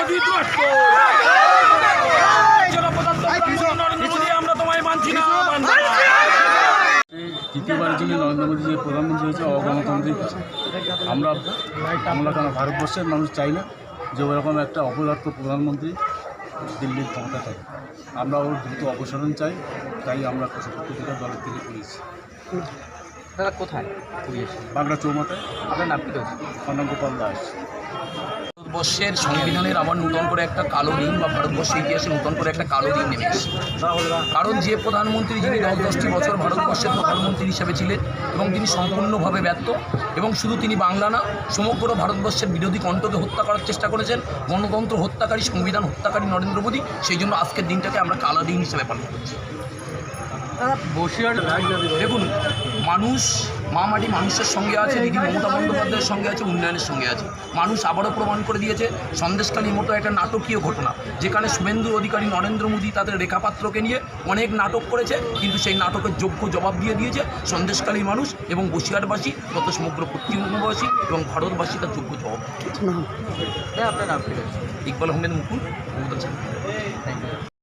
আমরা তৃতীয়বারের জন্য নরেন্দ্র মোদী যে প্রধানমন্ত্রী হয়েছে অগণতান্ত্রিক আমরা আমরা কেন ভারতবর্ষের মানুষ চাই না যে ওরকম একটা অপদার্থ প্রধানমন্ত্রী দিল্লির ক্ষমতা থাকে আমরা ওর দ্রুত অপসারণ চাই তাই আমরা প্রতিটা দলের থেকে করেছি কোথায় বাংলা চৌমাথায় আপনার নাম কি রয়েছে খন্ডগোপাল দাস ভারতবর্ষের সংবিধানের আবার নূতন করে একটা কালো দিন বা ভারতবর্ষের ইতিহাসে নতুন করে একটা কালো দিন নেমে এসেছে। কারণ যে প্রধানমন্ত্রী যিনি দশ দশটি বছর ভারতবর্ষের প্রধানমন্ত্রী হিসেবে ছিলেন এবং তিনি সম্পূর্ণভাবে ব্যর্থ এবং শুধু তিনি বাংলা না, সমগ্র ভারতবর্ষের বিরোধী কণ্ঠকে হত্যা করার চেষ্টা করেছেন, গণতন্ত্র হত্যাকারী, সংবিধান হত্যাকারী নরেন্দ্র মোদী, সেই জন্য আজকের দিনটাকে আমরা কালো দিন হিসেবে পালন করছি। বসিরহাট দেখুন মানুষ মা মাটি মানুষের সঙ্গে আছে দিদি মমতা বন্দ্যোপাধ্যায়ের সঙ্গে আছে উন্নয়নের সঙ্গে আছে। মানুষ আবারও প্রমাণ করে দিয়েছে সন্দেশকালীর মতো একটা নাটকীয় ঘটনা যেখানে শুভেন্দু অধিকারী নরেন্দ্র মোদী তাদের রেখাপাত্রকে নিয়ে অনেক নাটক করেছে কিন্তু সেই নাটকের যোগ্য জবাব দিয়ে দিয়েছে সন্দেশকালীর মানুষ এবং বসিরহাটবাসী তত সমগ্র পশ্চিমবঙ্গবাসী এবং ভারতবাসী তার যোগ্য জবাব দিয়েছে। আপনার নাম ইকবাল আহমেদ মুকুল মমতা